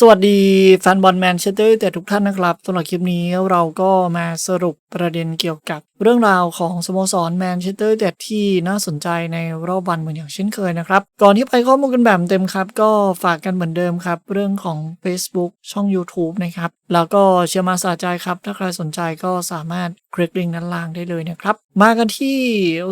สวัสดีแฟนบอลแมนเชสเตอร์แต่ทุกท่านนะครับสำหรับคลิปนี้เราก็มาสรุปประเด็นเกี่ยวกับเรื่องราวของสโมสรแมนเชสเตอร์แต่ที่น่าสนใจในรอบวันเหมือนอย่างเช่นเคยนะครับ ก่อนที่ไปข้อมูลกันแบบเต็มครับ ก็ฝากกันเหมือนเดิมครับ เรื่องของ Facebook ช่อง YouTube นะครับ แล้วก็เชียร์มาสาใจครับ ถ้าใครสนใจก็สามารถ คลิกลิงก์ด้านล่างได้เลยนะครับ มากันที่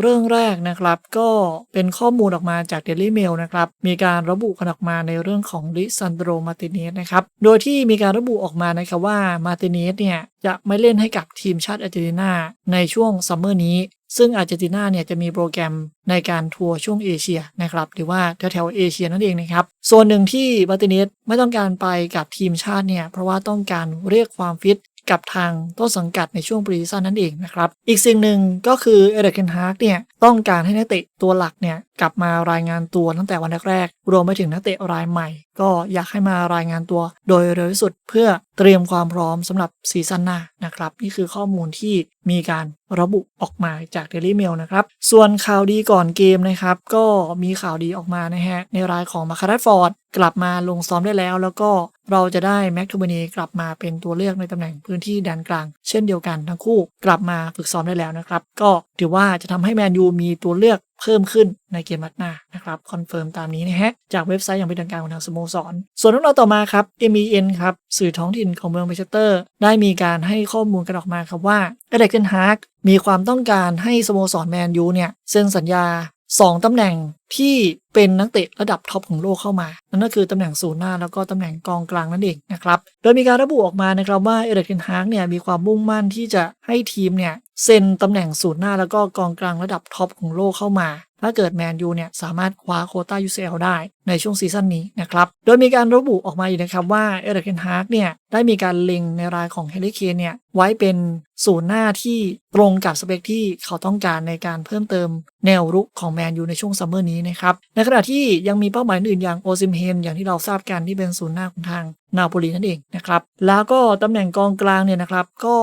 เรื่องแรกนะครับ ก็เป็นข้อมูลออกมาจาก Daily Mail นะครับ มีการระบุกันออกมาในเรื่องของลิซันโดรมาติเนสนะครับ โดยที่มีการระบุออกมานะครับว่ามาติเนสเนี่ยจะไม่เล่นให้กับทีมชาติอาร์เจนตินาในช่วงซัมเมอร์นี้ ซึ่งอาร์เจนตินาเนี่ยจะมีโปรแกรมในการทัวร์ช่วงเอเชียนะครับ หรือว่าแถวๆเอเชียนั่นเองนะครับ ส่วนหนึ่งที่มาติเนสไม่ต้องการไปกับทีมชาติเนี่ยเพราะว่าต้องการเรียกความฟิต กับทางต้นสังกัดในช่วงปรีซีซั่นนั่นเองนะครับ อีกสิ่งหนึ่งก็คือเอเดรกเคนฮาร์กเนี่ยต้องการให้นักเตะตัวหลักเนี่ยกลับมารายงานตัวตั้งแต่วันแรกๆรวมไปถึงนักเตะรายใหม่ ก็อยากให้มารายงานตัวโดยเร็วที่สุดเพื่อเตรียมความพร้อมสำหรับซีซั่นหน้านะครับ นี่คือข้อมูลที่มีการระบุออกมาจาก Daily Mail นะครับ ส่วนข่าวดีก่อนเกมนะครับ ก็มีข่าวดีออกมานะฮะ ในรายของมาคาร์ดฟอร์ดกลับมาลงซ้อมได้แล้ว แล้วก็เราจะได้แม็กทูบานีกลับมาเป็นตัวเลือกในตำแหน่งพื้นที่แดนกลาง เช่นเดียวกันทั้งคู่กลับมาฝึกซ้อมได้แล้วนะครับ ก็ถือว่าจะทำให้แมนยูมีตัวเลือก เพิ่มขึ้นในเกมนัดหน้านะครับคอนเฟิร์มตามนี้นะฮะจากเว็บไซต์อย่างเป็นทางการของทางสโมสร ส่วนเรื่องราวต่อมาครับ MEN ครับสื่อท้องถิ่นของเมืองเบเชสเตอร์ได้มีการให้ข้อมูลกันออกมาครับว่าเอเดกเทนฮาร์กมีความต้องการให้สโมสรแมนยูเนี่ยเซ็นสัญญา 2 ตำแหน่ง ที่เป็นนักเตะระดับท็อปของโลกเข้ามา นั่นก็คือตำแหน่งศูนย์หน้าแล้วก็ตำแหน่งกองกลางนั่นเองนะครับ โดยมีการระบุออกมานะครับว่าเอเดกเทนฮาร์กเนี่ยมีความมุ่งมั่นที่จะให้ทีมเนี่ยเซ็นตำแหน่งศูนย์หน้าแล้วก็กองกลางระดับท็อปของโลกเข้ามา ถ้าเกิดแมนยูเนี่ยสามารถคว้าโคต้า UCL ได้ในช่วงซีซั่นนี้นะครับ โดยมีการระบุออกมาอีกนะครับว่าเอเดรเคนฮาร์กเนี่ยได้มีการเล็งในรายของเฮลิเคนเนี่ยไว้เป็นศูนย์หน้าที่ตรงกับสเปคที่เขาต้องการในการเพิ่มเติมแนวรุกของแมนยูในช่วงซัมเมอร์นี้นะครับ ในขณะที่ยังมีเป้าหมายอื่นอย่างโอซิมเฮนอย่างที่เราทราบกันที่เป็นศูนย์หน้าของทางนาโปลีนั่นเองนะครับ แล้วก็ตำแหน่งกองกลางเนี่ยนะครับ ก็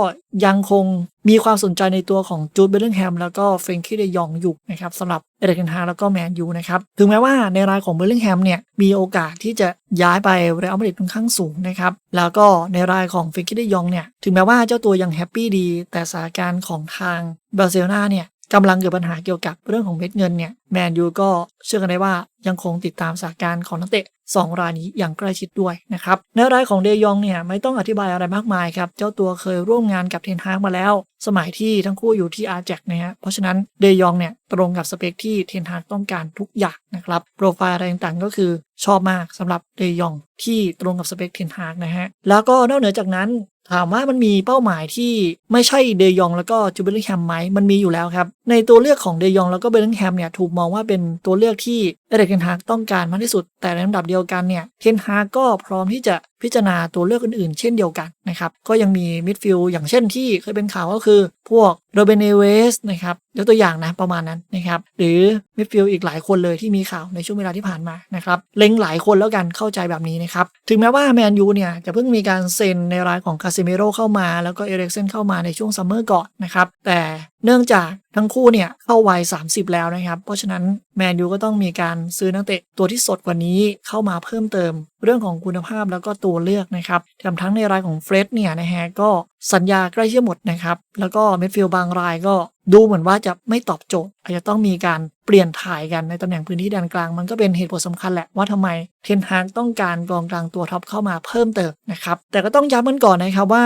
ยังคงมีความสนใจในตัวของจูดเบลลิงแฮมแล้วก็เฟรนคีเดยองอยู่นะครับสำหรับเอเดรนฮาแล้วก็แมนยูนะครับ ถึงแม้ว่าในรายของเบลลิงแฮมเนี่ยมีโอกาสที่จะย้ายไปเรอัลมาดริดค่อนข้างสูงนะครับ แล้วก็ในรายของเฟรนคิดยองเนี่ยถึงแม้ว่าเจ้าตัวยังแฮปปี้ดี แต่สถานการณ์ของทางบาร์เซโลนาเนี่ย กำลังเกิดปัญหาเกี่ยวกับเรื่องของเม็ดเงินเนี่ยแมนยูก็เชื่อกันได้ว่ายังคงติดตามสถานการณ์ของนักเตะ2รายนี้อย่างใกล้ชิดด้วยนะครับในรายของเดยองเนี่ยไม่ต้องอธิบายอะไรมากมายครับเจ้าตัวเคยร่วมงานกับเทนฮากมาแล้ว สมัยที่ทั้งคู่อยู่ที่อาร์แจ็กนะฮะเพราะฉะนั้นเดยองเนี่ยตรงกับสเปคที่เทนฮากต้องการทุกอย่างนะครับโปรไฟล์อะไรต่างๆก็คือชอบมากสำหรับเดยองที่ตรงกับสเปคเทนฮากนะฮะแล้วก็นอกเหนือจากนั้น ถามว่ามันมีเป้าหมายที่ไม่ใช่เดยองแล้วก็จูเบลลิงแฮมไหมมันมีอยู่แล้วครับ ในตัวเลือกของเดยองแล้วก็เบลลิงแฮมเนี่ยถูกมองว่าเป็นตัวเลือกที่เอเดกเทนฮากต้องการมากที่สุด แต่ในลำดับเดียวกันเนี่ยเทนฮากก็พร้อมที่จะ พิจารณาตัวเลือกอื่นๆ เช่นเดียวกันนะครับ ก็ยังมีมิดฟิลด์อย่างเช่นที่เคยเป็นข่าวก็คือพวกโรเบเนเวสนะครับยกตัวอย่างนะประมาณนั้นนะครับหรือมิดฟิลด์อีกหลายคนเลยที่มีข่าวในช่วงเวลาที่ผ่านมานะครับเล็งหลายคนแล้วกันเข้าใจแบบนี้นะครับถึงแม้ว่าแมนยูเนี่ยจะเพิ่งมีการเซ็นในรายของคาซิเมโรเข้ามา แล้วก็เอเร็กเซนเข้ามาในช่วงซัมเมอร์ก่อนนะครับแต่เนื่องจากทั้งคู่เนี่ยเข้าวัย 30 แล้วนะครับ เพราะฉะนั้นแมนยูก็ต้องมีการซื้อนักเตะตัวที่สดกว่านี้เข้ามาเพิ่มเติม เรื่องของคุณภาพแล้วก็ตัวเลือกนะครับทำทั้งในรายของเฟรดเนี่ยนะฮะก็สัญญาใกล้เชื่อหมดนะครับ แล้วก็เมดฟิลด์บางรายก็ดูเหมือนว่าจะไม่ตอบโจทย์ อาจจะต้องมีการเปลี่ยนถ่ายกันในตำแหน่งพื้นที่แดนกลาง มันก็เป็นเหตุผลสำคัญแหละว่าทำไมเทนฮากต้องการกองกลางตัวท็อปเข้ามาเพิ่มเติมนะครับแต่ก็ต้องย้ำกันก่อนนะครับว่า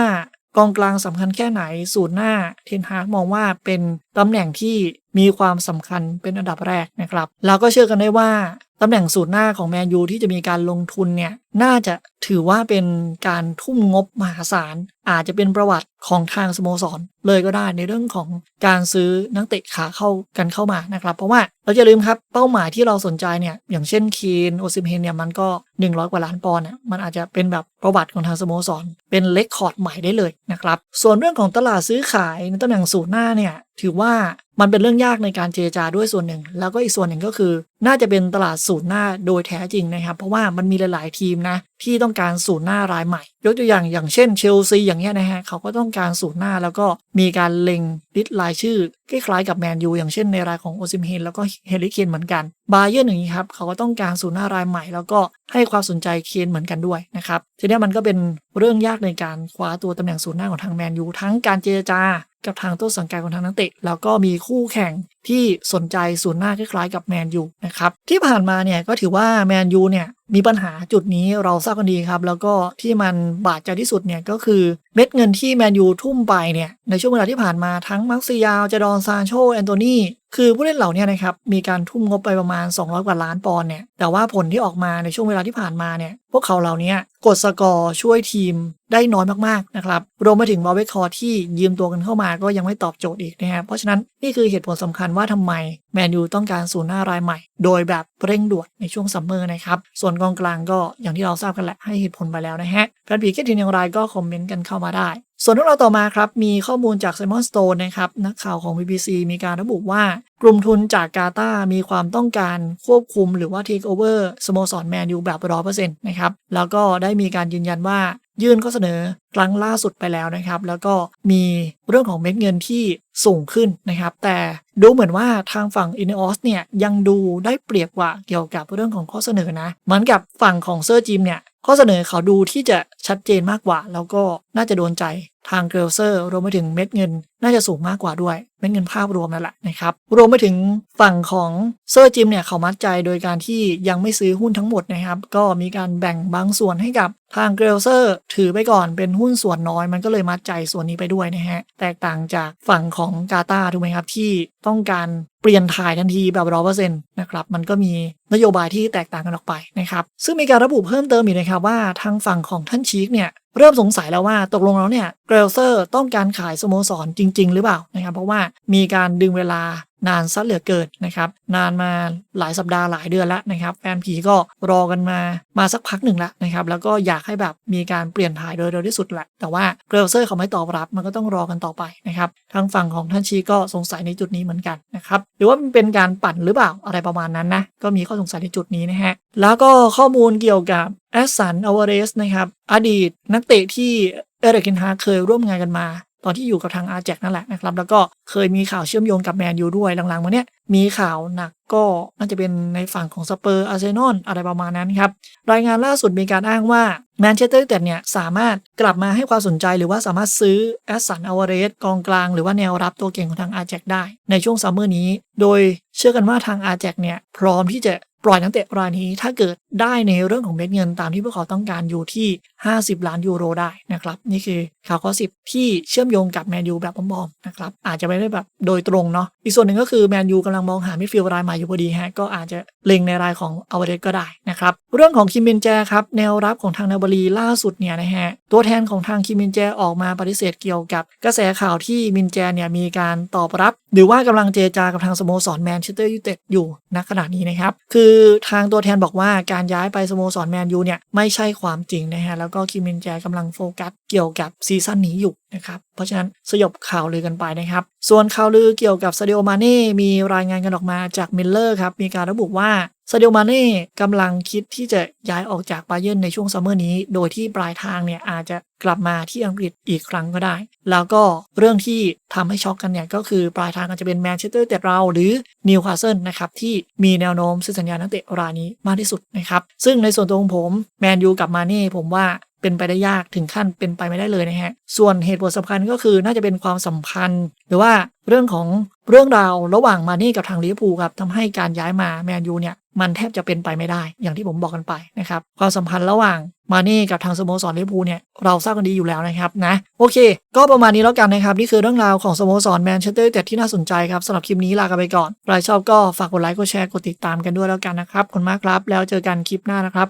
กองกลางสำคัญแค่ไหนสูตรหน้าเทนฮากมองว่าเป็นตำแหน่งที่มีความสำคัญเป็นอันดับแรกนะครับ แล้วก็เชื่อกันได้ว่า ตำแหน่งสูตรหน้าของแมนยูที่จะมีการลงทุนเนี่ย น่าจะถือว่าเป็นการทุ่มงบมหาศาล อาจจะเป็นประวัติของทางสโมสร เลยก็ได้ในเรื่องของการซื้อนักเตะขาเข้ากันเข้ามานะครับ เพราะว่าเราจะลืมครับเป้าหมายที่เราสนใจเนี่ยอย่างเช่นเคนโอซิมเฮนเนี่ยมันก็ 100 กว่าล้านปอนด์เนี่ยมันอาจจะเป็นแบบประวัติของทางสโมสร เป็นเลคคอร์ดใหม่ได้เลยนะครับส่วนเรื่องของตลาดซื้อขายในตำแหน่งสูตรหน้าเนี่ยถือว่า มันเป็นเรื่องยากในการเจรจาด้วยส่วนหนึ่ง แล้วก็อีกส่วนหนึ่งก็คือ น่าจะเป็นตลาดศูนย์หน้าโดยแท้จริงนะครับ เพราะว่ามันมีหลาย ๆ ทีมนะที่ต้องการศูนย์หน้ารายใหม่ ยกตัวอย่างอย่างเช่นเชลซีอย่างเงี้ยนะฮะเขาก็ต้องการศูนย์หน้าแล้วก็มีการเล็งลิสต์รายชื่อคล้ายๆกับแมนยูอย่างเช่นในรายของโอซิมเฮนแล้วก็เฮลิเคนเหมือนกันบาเยอร์อย่างนี้ครับเขาก็ต้องการศูนย์หน้ารายใหม่ แล้วก็ให้ความสนใจเคนเหมือนกันด้วยนะครับทีนี้มันก็เป็นเรื่องยากในการคว้าตัวตำแหน่งศูนย์หน้าของทางแมนยูทั้งการเจรจา กับทางต้นสังกัดของทางนักเตะ แล้วก็มีคู่แข่ง ที่สนใจศูนย์หน้าคล้ายๆกับแมนยูนะครับที่ผ่านมาเนี่ยก็ถือว่าแมนยูเนี่ยมีปัญหาจุดนี้เราทราบกันดีครับ แล้วก็ที่มันบาดใจที่สุดเนี่ยก็คือเม็ดเงินที่แมนยูทุ่มไปเนี่ยในช่วงเวลาที่ผ่านมาทั้งมักซิยาวจดอนซานโชแอนโตนีคือผู้เล่นเหล่านี้นะครับมีการทุ่มงบไปประมาณ 200 กว่าล้านปอนด์เนี่ยแต่ว่าผลที่ออกมาในช่วงเวลาที่ผ่านมาเนี่ยพวกเขาเหล่านี้กดสกอร์ช่วยทีมได้น้อยมากๆนะครับรวมไปถึงบอลเวคคอร์ที่ยืมตัวกันเข้ามาก็ยังไม่ตอบโจทย์อีกนะครับเพราะฉะนั้นนี่คือเหตุผลสำคัญว่าทำไมแมนยูต้องการศูนย์หน้ารายใหม่ โดยแบบเร่งด่วนในช่วงซัมเมอร์นะครับ ส่วนกองกลางก็อย่างที่เราทราบกันแหละให้เหตุผลไปแล้วนะฮะแฟนผีคิดเห็นอย่างไรก็คอมเมนต์กันเข้ามาได้ส่วนเรื่องราวต่อมาครับ มีข้อมูลจากไซมอนสโตนนะครับ นักข่าวของ BBC มีการระบุว่า กลุ่มทุนจากกาตาร์มีความต้องการควบคุมหรือว่า take over สโมสรแมนยูแบบร้อยเปอร์เซ็นต์นะครับ แล้วก็ได้มีการยืนยันว่า ยื่นข้อเสนอครั้งล่าสุดไปแล้วนะครับ แล้วก็มีเรื่องของเม็ดเงินที่สูงขึ้นนะครับ แต่ดูเหมือนว่าทางฝั่งอินเนอสเนี่ยยังดูได้เปรียบกว่าเกี่ยวกับเรื่องของข้อเสนอนะ เหมือนกับฝั่งของเซอร์จิมเนี่ย ข้อเสนอเขาดูที่จะชัดเจนมากกว่า แล้วก็น่าจะโดนใจทางเกลเซอร์รวมไปถึงเม็ดเงิน น่าจะสูงมากกว่าด้วยเม็ดเงินภาพรวมนั่นแหละนะครับรวมไปถึงฝั่งของเซอร์จิมเนี่ยเขามัดใจโดยการที่ยังไม่ซื้อหุ้นทั้งหมดนะครับ ก็มีการแบ่งบางส่วนให้กับทางเกลเซอร์ถือไปก่อนเป็นหุ้นส่วนน้อยมันก็เลยมัดใจส่วนนี้ไปด้วยนะฮะแตกต่างจากฝั่งของกาตาถูกไหมครับที่ต้องการ เปลี่ยนถ่ายทันทีแบบร้อเปอร์เซ็นต์นะครับมันก็มีนโยบายที่แตกต่างกันออกไปนะครับซึ่งมีการระบุเพิ่มเติมอีกนะครับว่าทางฝั่งของท่านชีคเนี่ย เริ่มสงสัยแล้วว่าตกลงแล้วเนี่ยเกรลเซอร์ต้องการขายสโมสรจริง ๆ หรือเปล่านะครับ เพราะว่ามีการดึงเวลานานซะเหลือเกินนะครับ นานมาหลายสัปดาห์หลายเดือนแล้วนะครับ แฟนผีก็รอกันมามาสักพักหนึ่งแล้วนะครับ แล้วก็อยากให้แบบมีการเปลี่ยนถ่ายโดยเร็วที่สุดแหละ แต่ว่าเกรลเซอร์เขาไม่ตอบรับมันก็ต้องรอกันต่อไปนะครับ ทางฝั่งของท่านชีก็สงสัยในจุดนี้เหมือนกันนะครับ หรือว่ามันเป็นการปั่นหรือเปล่าอะไรประมาณนั้นนะก็มีข้อสงสัยในจุดนี้นะฮะแล้วก็ข้อมูลเกี่ยวกับ แอสสันอเวเรสนะครับ อดีตนักเตะที่เอริกเคนฮาเคยร่วมงานกันมา ตอนที่อยู่กับทางอาแจกนั่นแหละนะครับ แล้วก็เคยมีข่าวเชื่อมโยงกับแมนยูด้วยหลังๆมาเนี้ยมีข่าวหนักก็น่าจะเป็นในฝั่งของสเปอร์อาร์เซนอลอะไรประมาณนั้นครับ รายงานล่าสุดมีการอ้างว่าแมนเชสเตอร์ยูไนเต็ดเนี่ยสามารถกลับมาให้ความสนใจหรือว่าสามารถซื้อแอสสันอเวเรสกองกลางหรือว่าแนวรับตัวเก่งของทางอาแจกได้ ในช่วงซัมเมอร์นี้ โดยเชื่อกันว่าทางอาแจกเนี่ยพร้อมที่จะ ปล่อยนักเตะรายนี้ถ้าเกิดได้ในเรื่องของเม็ดเงินตามที่พวกเขาต้องการอยู่ที่ 50 ล้านยูโรได้นะครับ นี่คือ ข่าวข้อ10ที่เชื่อมโยงกับแมนยูแบบบอมๆนะครับอาจจะไม่ได้แบบโดยตรงเนาะอีกส่วนหนึ่งก็คือแมนยูกำลังมองหามิดฟิลด์รายใหม่อยู่พอดีฮะก็อาจจะเล็งในรายของอเวเรสก็ได้นะครับเรื่องของคิมเบนแจครับแนวรับของทางนาบรีล่าสุดเนี่ยนะฮะตัวแทนของทางคิมเบนแจออกมาปฏิเสธเกี่ยวกับกระแสข่าวที่มินแจเนี่ยมีการตอบรับ หรือว่ากำลังเจรจากับทางสโมสรแมนเชสเตอร์ยูไนเต็ดอยู่ณขณะนี้นะครับคือทางตัวแทนบอกว่าการย้ายไปสโมสรแมนยูเนี่ยไม่ใช่ความจริงนะฮะแล้วก็คิมมินแจกำลังโฟกัสเกี่ยวกับซีซั่นนี้อยู่นะครับ เพราะฉะนั้นสยบข่าวลือกันไปนะครับ ส่วนข่าวลือเกี่ยวกับซาดิโอมาเน่มีรายงานกันออกมาจากมิลเลอร์ครับ มีการระบุว่าซาดิโอมาเน่กำลังคิดที่จะย้ายออกจากบาเยิร์นในช่วงซัมเมอร์นี้ โดยที่ปลายทางเนี่ยอาจจะกลับมาที่อังกฤษอีกครั้งก็ได้ แล้วก็เรื่องที่ทำให้ช็อกกันเนี่ยก็คือปลายทางอาจจะเป็นแมนเชสเตอร์แต่เราหรือนิวคาสเซิลนะครับที่มีแนวโน้มซื้อสัญญานักเตะรายนี้มากที่สุดนะครับ ซึ่งในส่วนตัวของผมแมนยูกับมาเน่ผมว่า เป็นไปได้ยากถึงขั้นเป็นไปไม่ได้เลยนะฮะ ส่วนเหตุผลสำคัญก็คือน่าจะเป็นความสัมพันธ์ หรือว่าเรื่องของเรื่องราวระหว่างมานี่กับทางลิเวอร์พูลครับทำให้การย้ายมาแมนยูเนี่ยมันแทบจะเป็นไปไม่ได้ อย่างที่ผมบอกกันไปนะครับ ความสัมพันธ์ระหว่างมานี่กับทางสโมสรลิเวอร์พูลเนี่ยเราทราบกันดีอยู่แล้วนะครับนะโอเค ก็ประมาณนี้แล้วกันนะครับ นี่คือเรื่องราวของสโมสรแมนเชสเตอร์ยูไนเต็ดที่น่าสนใจครับสำหรับคลิปนี้ลากันไปก่อนใครชอบก็ฝากกดไลค์กดแชร์กดติดตามกันด้วยแล้วกันนะครับขอบคุณมากครับ แล้วเจอกันคลิปหน้านะครับ